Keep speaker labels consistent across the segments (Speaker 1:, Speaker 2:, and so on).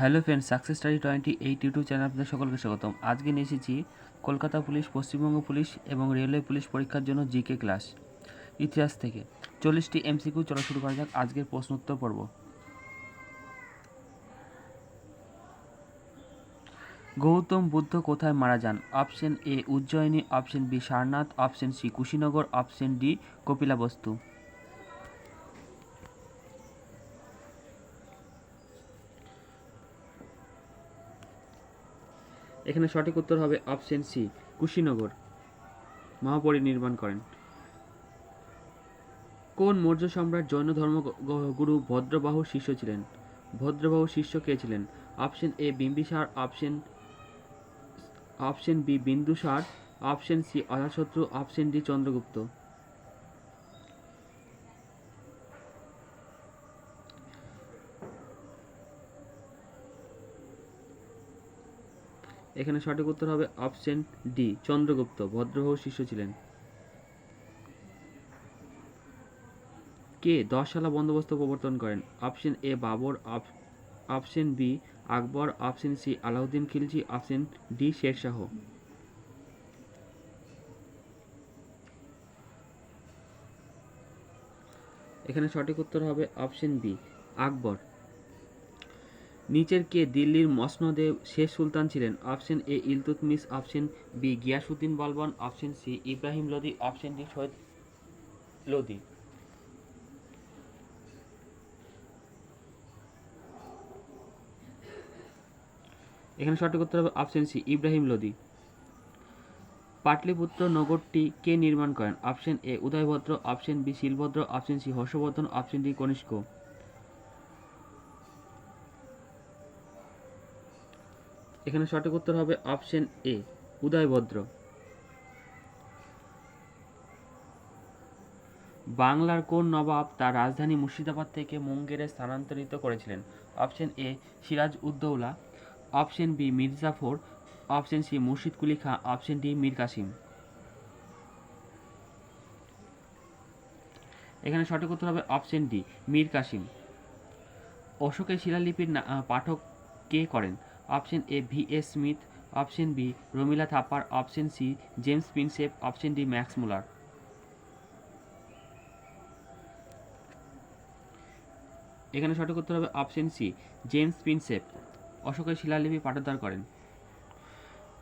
Speaker 1: Hello friend success study twenty eight YouTube channel আপনাদের সকলকে স্বাগতম। আজকে নিয়ে এসেছি কলকাতা পুলিশ, পশ্চিমবঙ্গ পুলিশ এবং রেলওয়ে পুলিশ পরীক্ষার জন্য জিকে ক্লাস ইতিহাস থেকে। চল্লিশটি এমসিকিউ চলা শুরু করা যাক আজকের প্রশ্ন উত্তর পর্ব। গৌতম বুদ্ধ কোথায় মারা যান? Option A Ujjayini, option B Sarnath, option C Kushinagar, option D Kapilavastu. এখানে সঠিক উত্তর হবে অপশন সি, কুশীনগর। মহাপরিনির্বাণ করেন। কোন মৌর্য সম্রাট জৈন ধর্ম গুরু ভদ্রবাহুর শিষ্য ছিলেন? ভদ্রবাহুর শিষ্য কে ছিলেন? Option A, Bimbisara. Option option B, Bindusara. Option C Ajatashatru option D, Chandragupta. এখানে সঠিক উত্তর হবে অপশন ডি, চন্দ্রগুপ্ত ভদ্রবাহুর শিষ্য ছিলেন। কে দশসালা বন্দোবস্ত প্রবর্তন করেন? Option A, Babar option B, Akbar, option C, Alauddin Khilji, option D, Shershah. এখানে সঠিক উত্তর হবে অপশন বি, আকবর। নিচের কে দিল্লির মসনদে শেষ সুলতান ছিলেন। Option A Iltutmish option B Ghiyasuddin Balban, option C Ibrahim Lodi, option D Syed Lodi. এখানে সঠিক উত্তর হবে অপশন সি ইব্রাহিম লোদি। পাটলিপুত্র নগরটি কে নির্মাণ করেন? Option A Udayabhadra, option B Shilabhadra, option C Harshavardhana, option D Kanishka. এখানে সঠিক উত্তর হবে অপশন এ, উদয়ভদ্র। বাংলার কোন নবাব তার রাজধানী মুর্শিদাবাদ থেকে মুঙ্গেরে স্থানান্তরিত করেছিলেন? Option A, Siraj Uddaula. Option B, Mirjafar. Option C, Murshid Quli Khan. Option D, Mir Qasim. এখানে সঠিক উত্তর হবে অপশন ডি, মীর কাসিম। অশোকের শিলালিপির পাঠক কে করেন? Option A V S Smith, option B Romila Thapar option C James Prinsep option D Max Muller. এখানে সঠিক উত্তর হবে অপশন সি জেমস প্রিন্সেপ অশোকের শিলালিপি পাঠোদ্ধার করেন।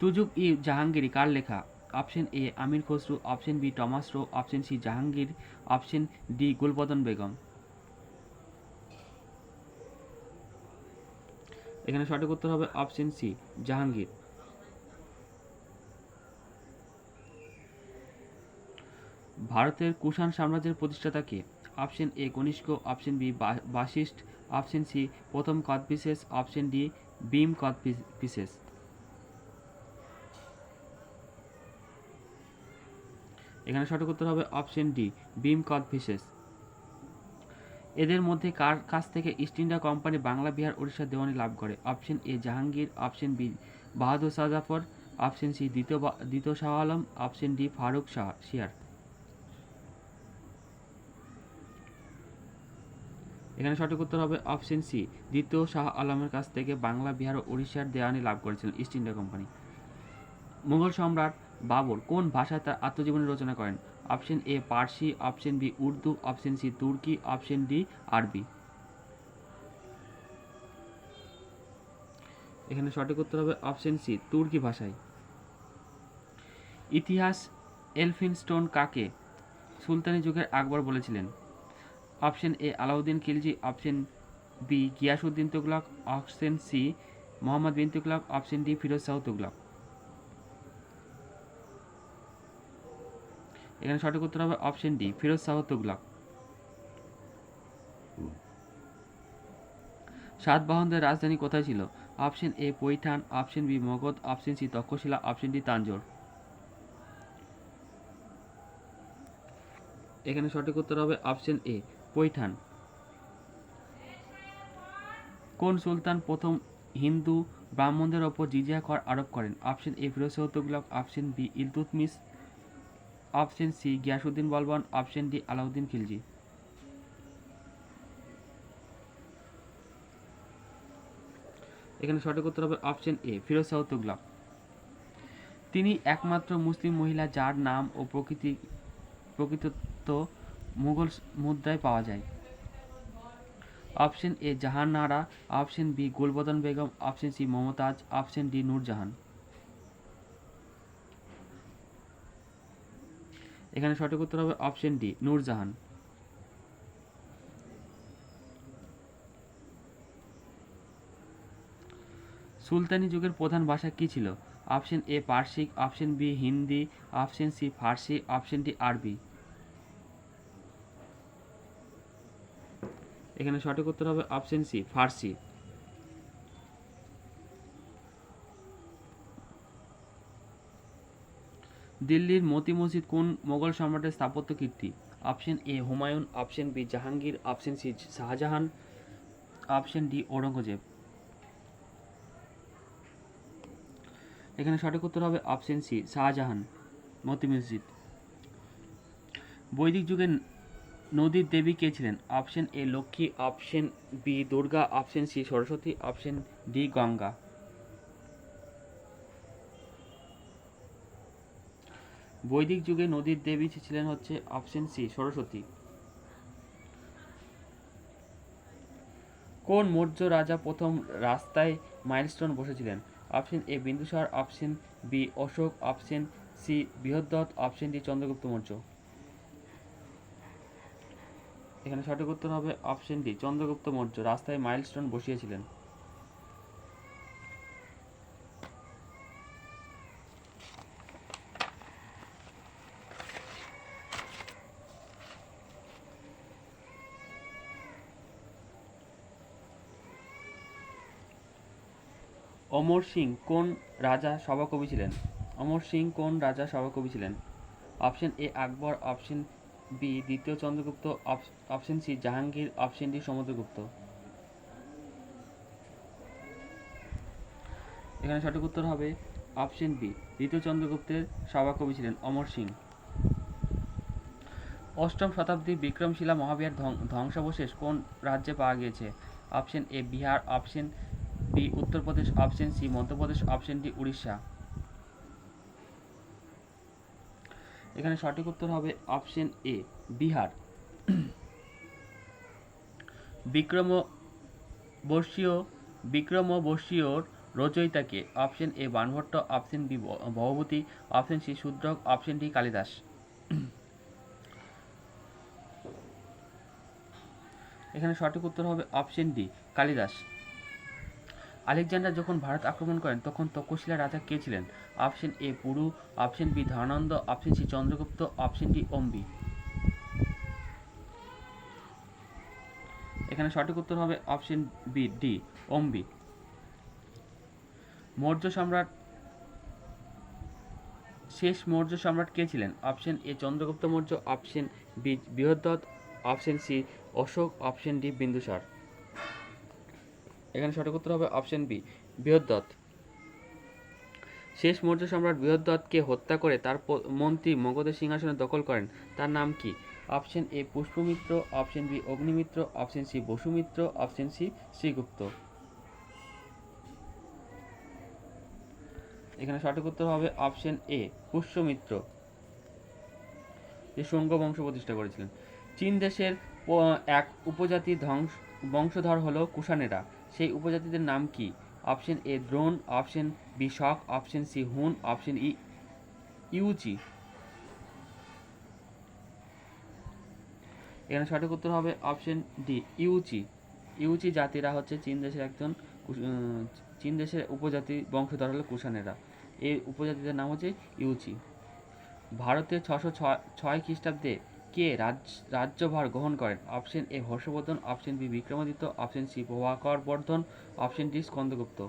Speaker 1: তুজুক ই জাহাঙ্গীরি কার লেখা? Option A Amir Khusrau, option B Thomas Roe, option C Jahangir, option D Gulbadan Begum. এখানে সঠিক উত্তর হবে অপশন সি, জাহাঙ্গীর। ভারতের কুষাণ সাম্রাজ্যের প্রতিষ্ঠাতা কে? Option A, Kanishka, option B Vashishtha option C, প্রথম কদপিসেস, অপশন ডি বিম কদপিসেস। এখানে সঠিক উত্তর হবে অপশন ডি বিম কদপিসেস। এদের মধ্যে কার কাছ থেকে East India company Bangla, Bihar ওড়িশার দেওয়ানি লাভ করে? Option A Jahangir option B Bahadur Shah Zafar option C দ্বিতীয় দ্বিতীয় শাহ আলম অপশন ডি ফারুক শাহ শিয়ার। এখানে সঠিক উত্তর হবে অপশন সি দ্বিতীয় শাহ আলমের কাছ থেকে বাংলা, বিহার ও উড়িষ্যার দেওয়ানি লাভ করেছিলেন ইস্ট ইন্ডিয়া কোম্পানি মুঘল সম্রাট বাবর কোন ভাষায় তার আত্মজীবনী রচনা করেন? Option A Parsi, option B Urdu, option C Turki, option D Arabi. এখানে সঠিক উত্তর হবে অপশন সি তুর্কি ভাষায়। ইতিহাস এলফিনস্টোন কাকে সুলতানি যুগের আকবর বলেছিলেন? Option A Alauddin Khilji, option B Ghiyasuddin Tughlaq, option C Mohammad bin Tughlaq, option D Firoz Shah Tughlaq. এখানে সঠিক উত্তর হবে অপশন ডি, ফিরোজ শাহ তুগলক। সাতবাহনদের রাজধানী কোথায় ছিল? Option A Paithan option B, Magadha, option C, Taxila, option D, Tanjore. এখানে সঠিক উত্তর হবে অপশন এ পৈঠান কোন সুলতান প্রথম হিন্দু ব্রাহ্মণদের ওপর জিজিয়া কর আরোপ করেন? Option A, Firoz Tughlaq, option B Iltutmish option C Ghiyasuddin Balban, option D, Alauddin Khilji. এখানে সঠিক উত্তর হবে অপশন এ, ফিরোজ শাহ তুগলক। তিনি একমাত্র মুসলিম মহিলা যার নাম ও প্রকৃতি, প্রকৃতত্ব মুঘল মুদ্রায় পাওয়া যায়। Option A Jahanara option B, Gulbadan Begum, option C, Mumtaz, option D, Nurjahan. এখানে সঠিক উত্তর হবে অপশন ডি, নূরজাহান। সুলতানি যুগের প্রধান ভাষা কি ছিল? Option A Parsik, option B Hindi, option C Farsi, option D Arabi. এখানে সঠিক উত্তর হবে অপশন সি, ফার্সি। দিল্লির মতি মসজিদ কোন মোগল সম্রাটের স্থাপত্য কীর্তি? Option A, Humayun, option B, Jahangir, option C, Shahjahan, option D, Aurangzeb. এখানে সঠিক উত্তর হবে অপশন সি, শাহজাহান, মতি মসজিদ। বৈদিক যুগে নদীর দেবী কে ছিলেন? Option A, Lakshmi, option B, Durga, option C, Saraswati, option D, Ganga. বৈদিক যুগে নদীর দেবী ছিলেন হচ্ছে অপশন সি, সরস্বতী। কোন মৌর্য রাজা প্রথম রাস্তায় মাইলস্টোন বসেছিলেন? Option A, Bindusara, option B, Ashoka, option C Brihadratha option D, Chandragupta Maurya. এখানে সঠিক উত্তর হবে অপশন ডি, চন্দ্রগুপ্ত মৌর্য। রাস্তায় মাইলস্টোন বসিয়েছিলেন। অমর সিং কোন রাজা সভাকবি ছিলেন? অমর সিং কোন রাজা সভাকবি ছিলেন? Option A Akbar, option B দ্বিতীয় Chandragupta option C Jahangir, option D Samudragupta. এখানে সঠিক উত্তর হবে অপশন বি, দ্বিতীয় চন্দ্রগুপ্তের সভাকবি ছিলেন অমর সিং। অষ্টম শতাব্দী বিক্রমশিলা মহাবিহার ধ্বং- ধ্বংসাবশেষ কোন রাজ্যে পাওয়া গিয়েছে? Option A Bihar, option B Uttar Pradesh option C, Madhya Pradesh option D, Orissa. এখানে সঠিক উত্তর হবে অপশন এ, বিহার। বিক্রম বর্ষীয় বিক্রমবর্ষীয়র রচয়িতাকে option A Banabhatta, option B Bhavabhuti option C Shudraka, option D Kalidasa. এখানে সঠিক উত্তর হবে অপশন ডি, কালিদাস। আলেকজান্ডার যখন ভারত আক্রমণ করেন, তখন তক্ষশিলা রাজা কে ছিলেন? Option A Puru, option B Dhanananda, option C Chandragupta, option D Ambhi এখানে সঠিক উত্তর হবে option B, D Ambhi Maurya সম্রাট, শেষ মৌর্য সম্রাট কে ছিলেন? Option A Chandragupta Maurya, option B Brihadratha option C Ashoka, option D Bindusara. এখানে সঠিক উত্তর হবে অপশন বি বৃহদ্রথ শেষ মৌর্য সম্রাট বৃহদ্রথকে হত্যা করে তার মন্ত্রী মগধের সিংহাসনে দখল করেন, তার নাম কি? Option A, Pushyamitra, option B, Agnimitra, option C, Vasumitra, option C, Shrigupta. এখানে সঠিক উত্তর হবে অপশন এ, পুষ্যমিত্র, যে শুঙ্গ বংশ প্রতিষ্ঠা করেছিলেন। চীন দেশের এক উপজাতি ধ্বংস বংশধর হলো কুষাণেরা। সেই উপজাতিদের নাম কি? Option A Drona, option B shock, option C Hun, option E Yuezhi. এখানে সঠিক উত্তর হবে অপশন ডি, ইউচি। ইউচি জাতিরা হচ্ছে চীন দেশের একজন চীন দেশের উপজাতি বংশধর হলো কুষাণেরা। এই উপজাতিদের নাম হচ্ছে ইউচি। ভারতে ছশো ছয় খ্রিস্টাব্দে কে রাজ, রাজ্যভার গ্রহণ করেন? Option A, Harshavardhana, option B, Vikramaditya, option C Prabhakar Vardhana option D, Skandagupta.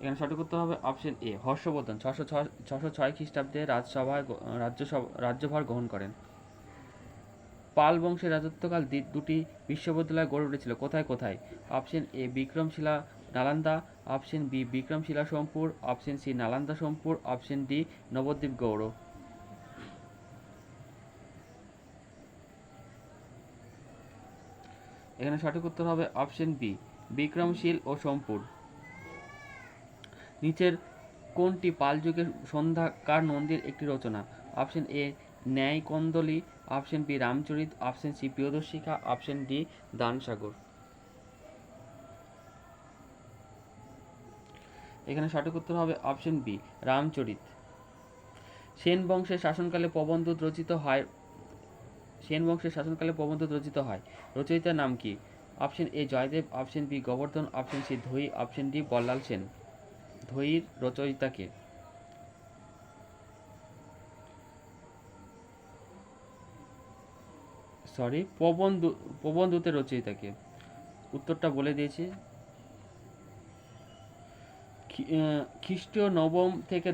Speaker 1: এখানে সঠিক উত্তর হবে অপশন এ, হর্ষবর্ধন, ছশো ছশো ছয় খ্রিস্টাব্দে রাজসভায় রাজ্যসভা, রাজ্যভার গ্রহণ করেন। পাল বংশের রাজত্বকাল দুটি বিশ্ববিদ্যালয় গড়ে উঠেছিল। কোথায় কোথায়? Option A, Vikramashila Nalanda, option B, Vikramashila Somapura, option C, Nalanda Somapura, option D, Nabadwip Gaur. এখানে সঠিক উত্তর হবে অপশন বি, বিক্রমশীল ও সোমপুর। নিচের কোনটি পাল যুগের সন্ধ্যাকার নন্দীর একটি রচনা। Option A Nyaya Kandali option B, Ramacharita, option C, Priyadarshika, option D, Danasagara. এখানে সঠিক উত্তর হবে অপশন বি, রামচরিত। সেন বংশের শাসনকালে প্রবন্ধ রচিত হয় সেন বংশের শাসনকালে প্রবন্ধ রচিত হয়। রচয়িতার নাম কি? Option A, Jayadeva, option B, Govardhana, option C ধৈ option D, Ballal Sen. ধৈর রচয়িতাকে সরি, প্রবন্ধ প্রবন্ধতের রচয়িতাকে উত্তরটা বলে দিয়েছি। খ্রিস্টীয় নবম থেকে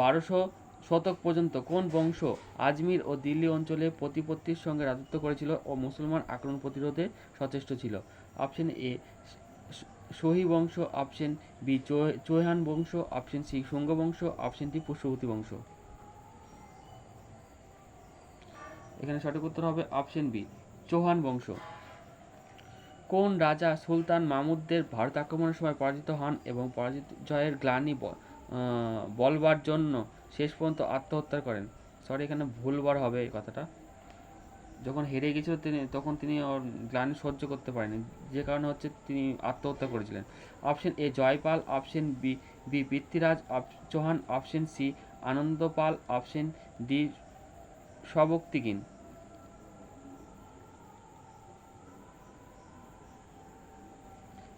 Speaker 1: বারোশো শতক পর্যন্ত কোন বংশ আজমির ও দিল্লি অঞ্চলে প্রতিপত্তির সঙ্গে রাজত্ব করেছিল ও মুসলমান আক্রমণ প্রতিরোধে সচেষ্ট ছিল? অপশন এ, সহি বংশ। অপশন বি চৌহান বংশ। অপশন সি, শুঙ্গ বংশ। অপশন ডি পুষ্যবতী বংশ। এখানে সঠিক উত্তর হবে অপশন বি, চৌহান বংশ। কোন রাজা সুলতান মামুদদের ভারত আক্রমণের সময় পরাজিত হন এবং পরাজিত জয়ের গ্লানি বলবার জন্য শেষ পর্যন্ত আত্মহত্যা করেন? সরি এখানে ভুলবার হবে এই কথাটা। যখন হেরে গেছিল তিনি, তখন তিনি ওর গ্লানি সহ্য করতে পারেনি। যে কারণে হচ্ছে তিনি আত্মহত্যা করেছিলেন। Option A Jayapala. Option B B Prithviraj. Chauhan. Option C Anandapala. Option D Sabuktigin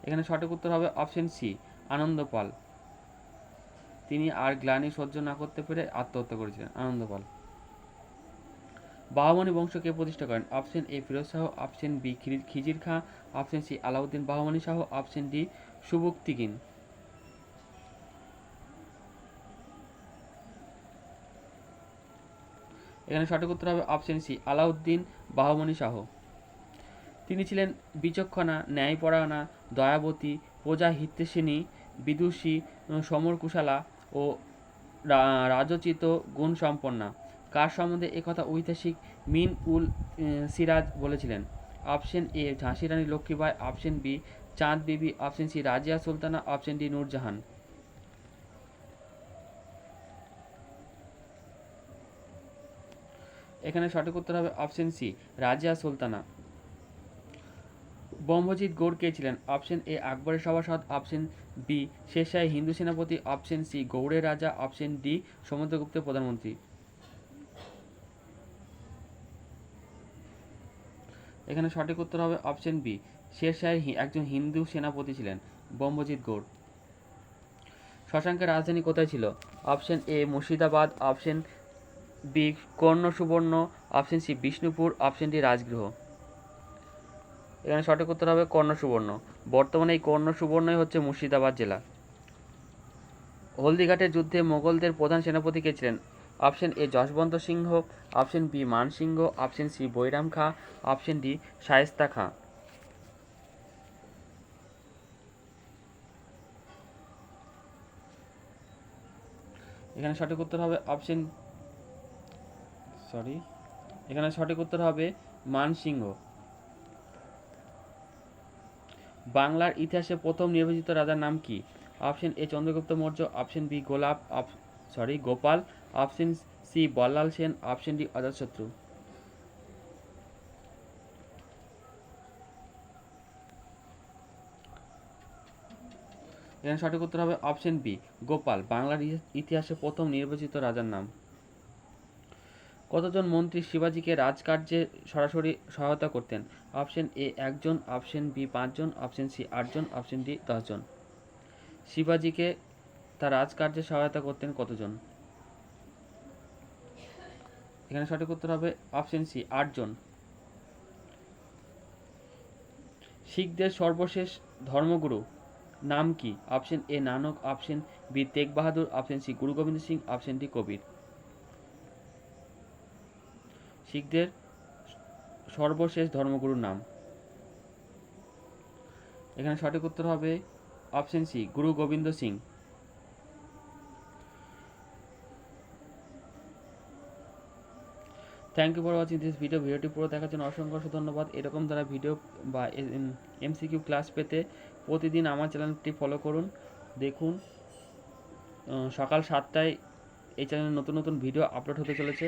Speaker 1: এখানে সঠিক উত্তর হবে অপশন সি, আনন্দপাল। তিনি আর গ্লানি সহ্য না করতে পেরে আত্মহত্যা করেছিলেন, আনন্দপাল। বাহমনি বংশ কে প্রতিষ্ঠা করেন? Option A, Firoz Shah. Option B Khizr Khan. Option C, Alauddin Bahmani Shah. Option D Subuktigin এখানে সঠিক উত্তর হবে অপশন সি, আলাউদ্দিন বাহমনি শাহ। তিনি ছিলেন বিচক্ষণা, ন্যায়পরায়ণা, দয়াবতী প্রজা হিতেশিনী বিদুষী, সমরকুশালা ও রাজোচিত গুণসম্পন্না। কার সম্বন্ধে একথা ঐতিহাসিক মিন উল সিরাজ বলেছিলেন? Option A, ঝাঁসি Rani Lakshmibai option B, Chand Bibi, option C, Razia Sultana, option D, Nur Jahan. এখানে সঠিক উত্তর হবে অপশন সি, রাজিয়া সুলতানা। ব্রহ্মজিৎ গৌড় কে ছিলেন? অপশন এ, আকবরের সভাসদ অপশন বি শেরশাহী হিন্দু সেনাপতি। অপশন সি, গৌড়ের রাজা। অপশন ডি সমুদ্রগুপ্তের প্রধানমন্ত্রী। এখানে সঠিক উত্তর হবে অপশন বি শেরশাহের হি- একজন হিন্দু সেনাপতি ছিলেন, ব্রহ্মজিৎ গৌড়। শশাঙ্কের রাজধানী কোথায় ছিল? Option A, Murshidabad. Option B Karna Suvarna option C, Bishnupur. Option D, Rajagriha. এখানে সঠিক উত্তর হবে কর্ণ সুবর্ণ বর্তমানে এই কর্ণ সুবর্ণই হচ্ছে মুর্শিদাবাদ জেলা। হলদিঘাটের যুদ্ধে মোগলদের প্রধান সেনাপতি কে ছিলেন? Option A Jaswant Singh, option B Man Singh, option C Bairam Khan, option D Shaista Khan. এখানে সঠিক উত্তর হবে অপশন, সরি, এখানে সঠিক উত্তর হবে মান সিংহ। বাংলার ইতিহাসে প্রথম নির্বাচিত রাজার নাম কি? Option A Chandragupta Maurya, option B গোলাপ sorry, Gopal, option C Ballal Sen, option D Ajatashatru এখানে সঠিক উত্তর হবে অপশন বি, গোপাল, বাংলার ইতি- ইতিহাসে প্রথম নির্বাচিত রাজার নাম। কতজন মন্ত্রী শিবাজিকে রাজকার্যে সরাসরি সহায়তা করতেন? অপশন এ একজন, অপশন বি পাঁচজন, অপশন সি আটজন, অপশন ডি দশজন। শিবাজিকে তার রাজকার্যে সহায়তা করতেন কতজন? এখানে সঠিক উত্তর হবে অপশন সি আটজন। শিখদের সর্বশেষ ধর্মগুরু নাম কি? Option A Nanak, option B Tegh Bahadur option C Guru Gobind Singh, option D Kabir. শিখদের সর্বশেষ ধর্মগুরুর নাম। এখানে সঠিক উত্তর হবে option C Guru Gobind Singh. Thank you for watching this video ভিডিওটি পুরো দেখার জন্য অসংখ্য অসংখ্য ধন্যবাদ। এরকম যারা ভিডিও বা এমসিকিউ ক্লাস পেতে প্রতিদিন আমার চ্যানেলটি ফলো করুন, দেখুন। সকাল সাতটায় এই চ্যানেলে নতুন নতুন ভিডিও আপলোড হতে চলেছে।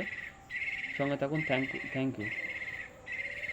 Speaker 1: সঙ্গে থাকুন থ্যাংক ইউ থ্যাংক ইউ